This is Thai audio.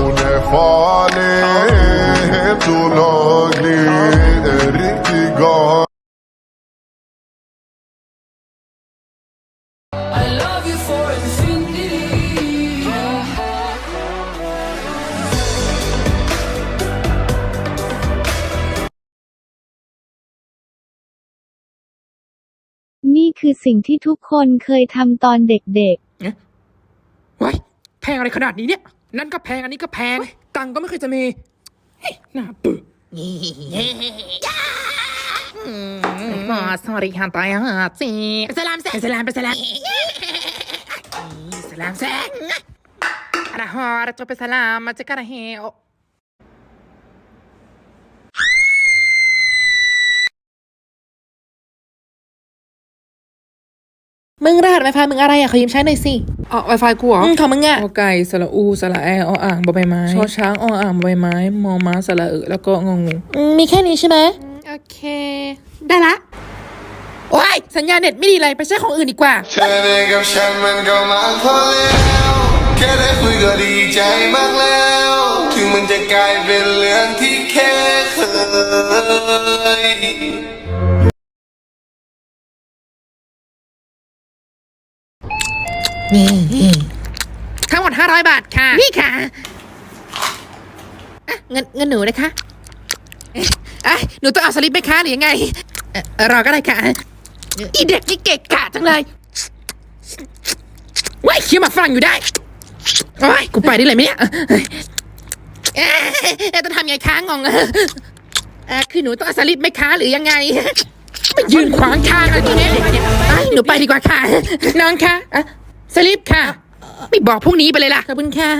hon är farlig, helt olaglig, en riktig gal. I love you for infinity. นี่คือสิ่งที่ทุกคนเคยทำตอนเด็กว้าย แพงอะไรขนาดนี้เนี่ย นั่นก็แพงอันนี้ก็แพง ตังค์ก็ไม่เคยจะมีเฮ้ยน่าเบื่อ มาสอรี่ฮันตายฮะสิสลามแซสลามไปสลามสลามแซอะฮอร์จะไปสลามมาจะกระเฮโอ มึงรหัส Wi-Fi มึงอะไรอะขอยืมใช้หน่อยสิอ๋อไวไฟกูเหรออืมของมึงอะอไก่สระอูสระแอออ่างบอใบไม้ชอช้างออ่างบอใบไม้มอม้าสระเออแล้วก็งองู อืมมีแค่นี้ใช่ไหมโอเค ได้ละ โอ้ย สัญญาณเน็ตไม่ดีเลยไปใช้ของอื่นดีกว่าแค่ได้กับฉันมันก็มากพอแล้วแค่ได้คุยก็ดีใจมากแล้ว ถึงมันจะกลายเป็นเรื่องที่แค่เคย ทั้งหมด 500 บาทค่ะ นี่ค่ะอะเงินเงินหนูนะคะเอ้ยหนูต้องเอาสลิปไหมคะหรือยังไงเอ่อรอก็ได้ค่ะอีเด็กนี่เกะกะจังเลยว้ายเคี้ยวหมากฝรั่งอยู่ได้โอ้ยกูไปได้เลยไหมเนี่ยเอ๊ะต้องทำไงคะงงเอ่อคือหนูต้องเอาสลิปไหมคะหรือยังไงมายืนขวางทางอะไรตรงนี้เอ้ยหนูไปดีกว่าค่ะ น้องคะอะ สลิปค่ะ ไม่บอกพรุ่งนี้ไปเลยล่ะ ขอบคุณค่ะ